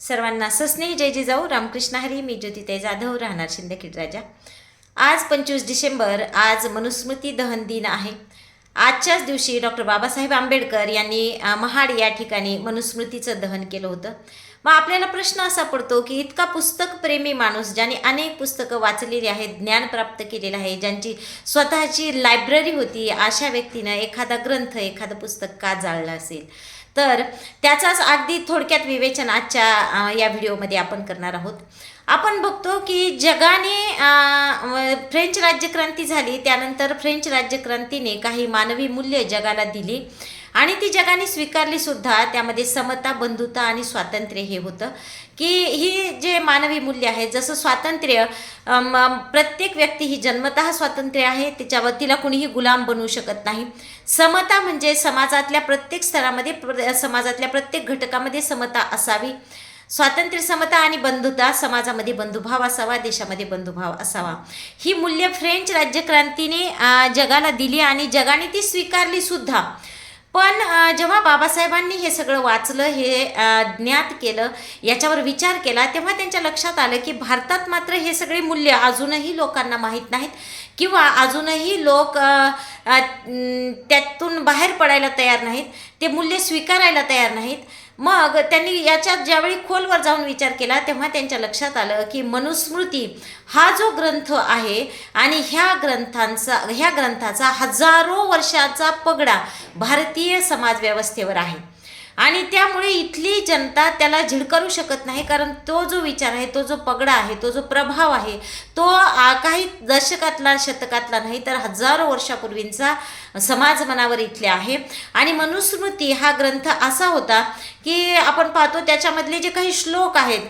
सर्वांना सस्नेह जय जिजाऊ रामकृष्ण हरी. मी ज्योतिताई जाधव. राहणार शिंदखेड राजा. आज पंचवीस डिसेंबर. आज मनुस्मृती दहन दिन आहे. आजच्याच दिवशी डॉक्टर बाबासाहेब आंबेडकर यांनी महाड या ठिकाणी मनुस्मृतीचं दहन केलं होतं. मग आपल्याला प्रश्न असा पडतो की इतका पुस्तकप्रेमी माणूस ज्याने अनेक पुस्तकं वाचलेली आहेत ज्ञान प्राप्त केलेलं आहे ज्यांची स्वतःची लायब्ररी होती अशा व्यक्तीनं एखादा ग्रंथ एखादं पुस्तक का जाळलं असेल? तर त्याचाच अगदी थोडक्यात विवेचन आजच्या या व्हिडिओमध्ये आपण करणार आहोत. आपण बघतो की जगाने फ्रेंच राज्यक्रांती झाली त्यानंतर फ्रेंच राज्यक्रांतीने काही मानवी मूल्य जगाला दिली. आणि ती जगाने स्वीकारली सुद्धा त्यामध्ये समता बंधुता आणि स्वातंत्र्य हे होतं. की ही जे मानवी मूल्य आहे जसं स्वातंत्र्य प्रत्येक व्यक्ती ही जन्मतः स्वातंत्र्य आहे त्याच्यावर तिला कुणीही गुलाम बनवू शकत नाही. समता म्हणजे समाजातल्या प्रत्येक स्तरामध्ये प्र- समाजातल्या प्रत्येक घटकामध्ये समता असावी. स्वातंत्र्य समता आणि बंधुता समाजामध्ये बंधुभाव असावा देशामध्ये बंधुभाव असावा. ही मूल्य फ्रेंच राज्यक्रांतीने जगाला दिली आणि जगाने ती स्वीकारली सुद्धा. पण जेव्हा बाबासाहेबांनी हे सगळं वाचलं हे ज्ञात केलं याच्यावर विचार केला तेव्हा त्यांच्या लक्षात आलं की भारतात मात्र हे सगळे मूल्य अजूनही लोकांना माहीत नाहीत किंवा अजूनही लोक त्यातून बाहेर पडायला तयार नाहीत. ते मूल्य स्वीकारायला तयार नाहीत. मग त्यांनी याच्यात ज्यावेळी खोलवर जाऊन विचार केला तेव्हा त्यांच्या लक्षात आलं की मनुस्मृती हा जो ग्रंथ आहे आणि ह्या ग्रंथांचा ह्या ग्रंथाचा हजारो वर्षाचा पगडा भारतीय समाजव्यवस्थेवर आहे. आणि त्यामुळे इथली जनता त्याला झिडकारू शकत नाही कारण तो जो विचार आहे तो जो पगडा आहे तो जो प्रभाव आहे तो काही दशकातला शतकातला नाही तर हजारो वर्षापूर्वींचा समाज मनावर इथले आहे. आणि मनुस्मृती हा ग्रंथ असा होता की आपण पाहतो त्याच्यामधले जे काही श्लोक आहेत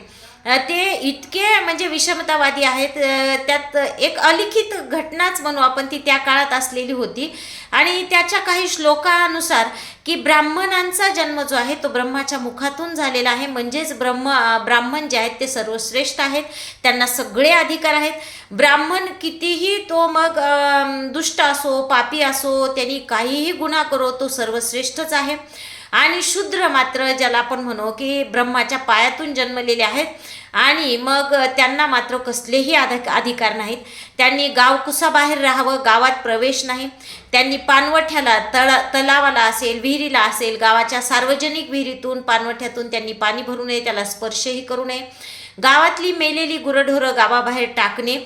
ते इतके म्हणजे विषमतावादी आहेत त्यात एक अलिखित घटनाच म्हणू आपण ती त्या काळात असलेली होती. आणि त्याच्या काही श्लोकानुसार की ब्राह्मणांचा जन्म जो आहे तो ब्रह्माच्या मुखातून झालेला आहे. म्हणजेच ब्रह्म ब्राह्मण जे आहेत ते सर्वश्रेष्ठ आहेत. त्यांना सगळे अधिकार आहेत. ब्राह्मण कितीही तो मग दुष्ट असो पापी असो त्यांनी काहीही गुन्हा करो तो सर्वश्रेष्ठच आहे. आणि शूद्र मात्र ज्याला आपण म्हणू की ब्रह्माच्या पायातून जन्मलेले आहेत. आणि मग त्यांना मात्र कसलेही अधिक अधिकार नाहीत. त्यांनी गाव कुसाबाहेर राहावं गावात प्रवेश नाही. त्यांनी पानवठ्याला तळ तलावाला असेल विहिरीला असेल गावाच्या सार्वजनिक विहिरीतून पानवठ्यातून त्यांनी पाणी भरू नये त्याला स्पर्शही करू नये. गावातली मेलेली गुरढोरं गावाबाहेर टाकणे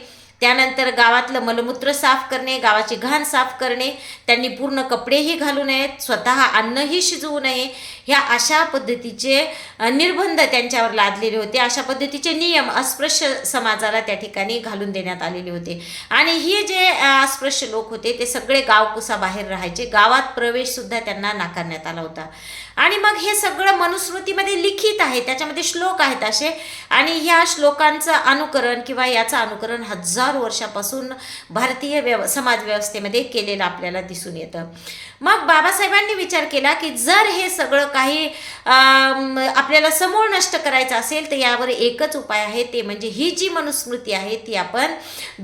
त्यानंतर गावातलं मलमूत्र साफ करणे गावाची घाण साफ करणे त्यांनी पूर्ण कपडेही घालू नयेत स्वतः अन्नही शिजवू नये ह्या अशा पद्धतीचे निर्बंध त्यांच्यावर लादलेले होते. अशा पद्धतीचे नियम अस्पृश्य समाजाला त्या ठिकाणी घालून देण्यात आलेले होते. आणि हे जे अस्पृश्य लोक होते ते सगळे गावकुसा बाहेर राहायचे. गावात प्रवेशसुद्धा त्यांना नाकारण्यात आला होता. आणि मग हे सगळं मनुस्मृतीमध्ये लिखित आहे. त्याच्यामध्ये श्लोक आहेत असे. आणि ह्या श्लोकांचं अनुकरण किंवा याचं अनुकरण हजार वर्षापासून भारतीय व्यव समाजव्यवस्थेमध्ये केलेलं आपल्याला दिसून येतं. मग बाबासाहेबांनी विचार केला की जर हे सगळं काही आपल्याला समूळ नष्ट करायचं असेल तर यावर एकच उपाय आहे ते म्हणजे ही जी मनुस्मृती आहे ती आपण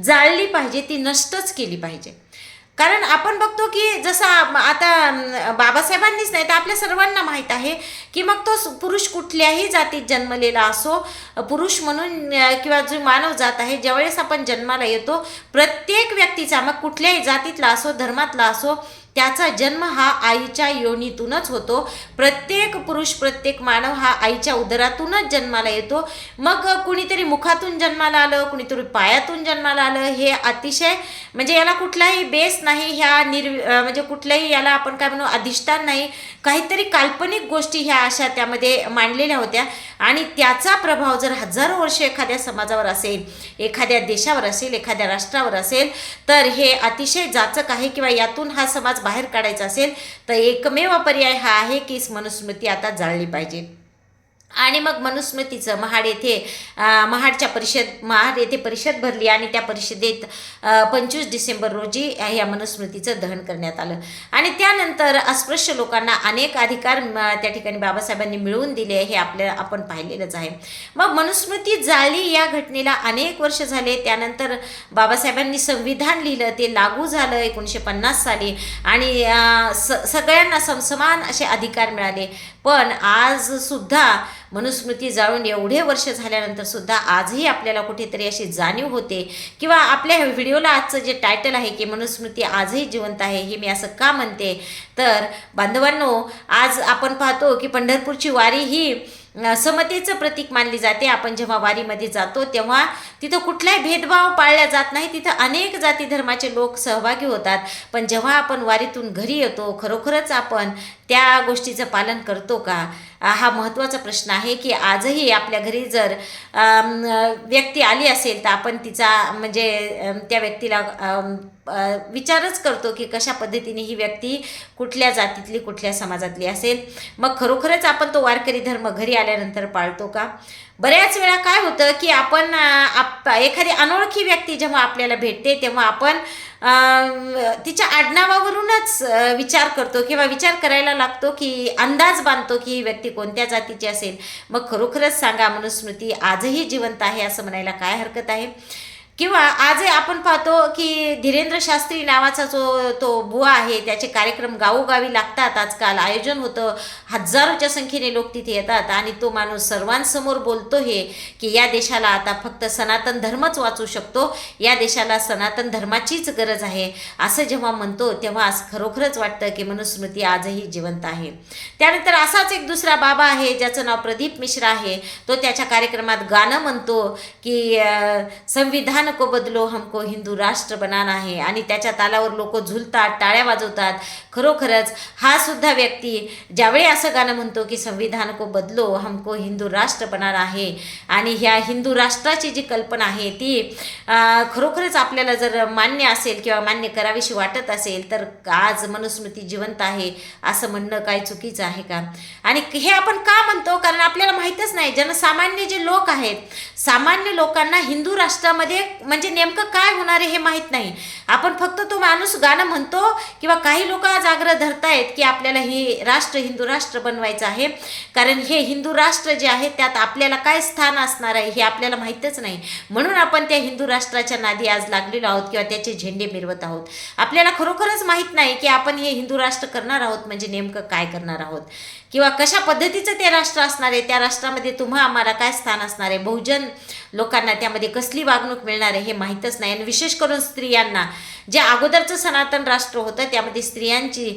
जाळली पाहिजे ती नष्टच केली पाहिजे. कारण आपण बघतो की जसं आता बाबासाहेबांनीच नाही तर आपल्या सर्वांना माहीत आहे की मग तो पुरुष कुठल्याही जातीत जन्मलेला असो पुरुष म्हणून किंवा जो मानव जात आहे ज्यावेळेस आपण जन्माला येतो प्रत्येक व्यक्तीचा मग कुठल्याही जातीतला असो धर्मातला असो त्याचा जन्म हा आईच्या योनीतूनच होतो. प्रत्येक पुरुष प्रत्येक मानव हा आईच्या उदरातूनच जन्माला येतो. मग कुणीतरी मुखातून जन्माला आलं कुणीतरी पायातून जन्माला आलं हे अतिशय म्हणजे याला कुठलाही बेस नाही ह्या निर् म्हणजे कुठल्याही याला आपण काय म्हणू अधिष्ठान नाही. काहीतरी काल्पनिक गोष्टी ह्या अशा त्यामध्ये मांडलेल्या होत्या. आणि त्याचा प्रभाव जर हजारो वर्ष एखाद्या समाजावर असेल एखाद्या देशावर असेल एखाद्या राष्ट्रावर असेल तर हे अतिशय जाचक आहे किंवा यातून हा समाज बाहेर काढायचा असेल तर एकमेव पर्याय हा आहे की मनुस्मृती आता जाळली पाहिजे. आणि मग मनुस्मृतीचं महाड येथे महाडच्या परिषद महाड येथे परिषद भरली आणि त्या परिषदेत पंचवीस डिसेंबर रोजी या मनुस्मृतीचं दहन करण्यात आलं. आणि त्यानंतर अस्पृश्य लोकांना अनेक अधिकार त्या ठिकाणी बाबासाहेबांनी मिळवून दिले हे आपल्या आपण पाहिलेलंच आहे. मग मनुस्मृती जाळली या घटनेला अनेक वर्ष झाले. त्यानंतर बाबासाहेबांनी संविधान लिहिलं ते लागू झालं एकोणीसशे पन्नास साली. आणि स सगळ्यांना समसमान असे अधिकार मिळाले. पण आज सुद्धा मनुस्मृती जाळून एवढे वर्ष झाल्यानंतर सुद्धा आजही आपल्याला कुठेतरी अशी जाणीव होते. किंवा आपल्या व्हिडिओला आजचं जे टायटल आहे की मनुस्मृती आजही जिवंत आहे हे मी असं का म्हणते? तर बांधवांनो आज आपण पाहतो की पंढरपूरची वारी ही समतेचं प्रतीक मानली जाते. आपण जेव्हा वारीमध्ये जातो तेव्हा तिथं कुठलाही भेदभाव पाळला जात नाही. तिथं अनेक जाती धर्माचे लोक सहभागी होतात. पण जेव्हा आपण वारीतून घरी येतो खरोखरच आपण त्या गोष्टीचं पालन करतो का? हा महत्त्वाचा प्रश्न आहे की आजही आपल्या घरी जर व्यक्ती आली असेल तर आपण तिचा म्हणजे त्या व्यक्तीला विचारच करतो की कशा पद्धतीने ही व्यक्ती कुठल्या जातीतली कुठल्या समाजातली असेल. मग खरोखरच आपण तो वारकरी धर्म घरी आल्यानंतर पाळतो का? बऱ्याच वेळा काय होतं की आपण आप एखादी अनोळखी व्यक्ती जेव्हा आपल्याला भेटते तेव्हा आपण तिच्या आडनावावरूनच विचार करतो किंवा विचार करायला लागतो की अंदाज बांधतो की ही व्यक्ती कोणत्या जातीची असेल. मग खरोखरच सांगा मनुस्मृती आजही जिवंत आहे असं म्हणायला काय हरकत आहे? किंवा आजही आपण पाहतो की धीरेंद्र शास्त्री नावाचा जो तो बुवा आहे त्याचे कार्यक्रम गावोगावी लागतात आजकाल. आयोजन होतं. हजारोच्या संख्येने लोक तिथे येतात आणि तो माणूस सर्वांसमोर बोलतो हे की या देशाला आता फक्त सनातन धर्मच वाचू शकतो. या देशाला सनातन धर्माचीच गरज आहे. असं जेव्हा म्हणतो तेव्हा आज खरोखरच वाटतं की मनुस्मृती आजही जिवंत आहे. त्यानंतर असाच एक दुसरा बाबा आहे ज्याचं नाव प्रदीप मिश्रा आहे. तो त्याच्या कार्यक्रमात गाणं म्हणतो की संविधान संविधान को बदलो हमको हिंदू राष्ट्र बनाना आहे आणि त्याच्या तालावर लोक झुलतात टाळ्या वाजवतात. खरोखरच हा सुद्धा व्यक्ती ज्यावेळी असं गाणं म्हणतो की संविधान को बदलो हमको हिंदू राष्ट्र बनार आहे आणि ह्या हिंदू राष्ट्राची जी कल्पना आहे ती खरोखरच आपल्याला जर मान्य असेल किंवा मान्य करावीशी वाटत असेल तर आज मनुस्मृती जिवंत आहे असं म्हणणं काय चुकीचं आहे का? आणि हे आपण का म्हणतो? कारण आपल्याला माहीतच नाही. जनसामान्य जे लोक आहेत सामान्य लोकांना हिंदू राष्ट्रामध्ये म्हणजे नेमकं काय होणार आहे हे माहीत नाही. आपण फक्त तो माणूस गाणं म्हणतो किंवा काही लोक आज आग्रह धरतायत की आपल्याला हे राष्ट्र हिंदू राष्ट्र बनवायचं आहे. कारण हे हिंदू राष्ट्र जे आहे त्यात आपल्याला काय स्थान असणार आहे हे आपल्याला माहीतच नाही. म्हणून आपण त्या हिंदू राष्ट्राच्या नादी आज लागलेलो आहोत किंवा त्याचे झेंडे मिरवत आहोत. आपल्याला खरोखरच माहीत नाही की आपण हे हिंदू राष्ट्र करणार आहोत म्हणजे नेमकं काय करणार आहोत. किंवा कशा पद्धतीचं ते राष्ट्र असणार आहे त्या राष्ट्रामध्ये तुम्हा आम्हाला काय स्थान असणार आहे? बहुजन लोकांना त्यामध्ये कसली वागणूक मिळणार आहे हे माहीतच नाही. आणि विशेष करून स्त्रियांना जे अगोदरचं सनातन राष्ट्र होतं त्यामध्ये स्त्रियांची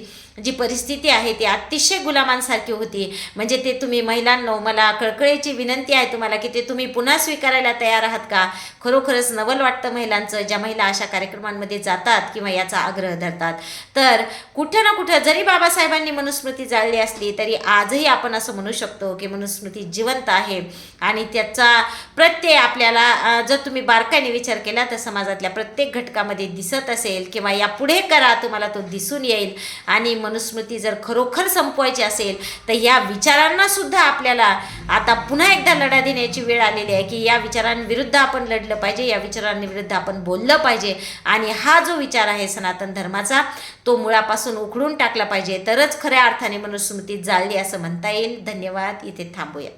जी परिस्थिती आहे ती अतिशय गुलामांसारखी होती. म्हणजे ते तुम्ही महिलांनो मला कळकळीची विनंती आहे तुम्हाला की ते तुम्ही पुन्हा स्वीकारायला तयार आहात का? खरोखरच नवल वाटतं महिलांचं ज्या महिला अशा कार्यक्रमांमध्ये जातात किंवा याचा आग्रह धरतात. तर कुठं ना कुठं जरी बाबासाहेबांनी मनुस्मृती जाळली असली तरी आजही आपण असं म्हणू शकतो की मनुस्मृती जिवंत आहे. आणि त्याचा प्रत्यय आपल्याला जर तुम्ही बारकाईने विचार केला तर समाजातल्या प्रत्येक घटकामध्ये दिसत असेल किंवा यापुढे करा तुम्हाला तो दिसून येईल. आणि मनुस्मृती जर खरोखर संपवायची असेल तर या विचारांना सुद्धा आपल्याला आता पुन्हा एकदा लढा देण्याची वेळ आलेली आहे की या विचारांविरुद्ध आपण लढलं पाहिजे या विचारांविरुद्ध आपण बोललं पाहिजे. आणि हा जो विचार आहे सनातन धर्माचा तो मुळापासून उखडून टाकला पाहिजे. तरच खऱ्या अर्थाने मनुस्मृती जाळली असं म्हणता येईल. धन्यवाद. इथे थांबूया.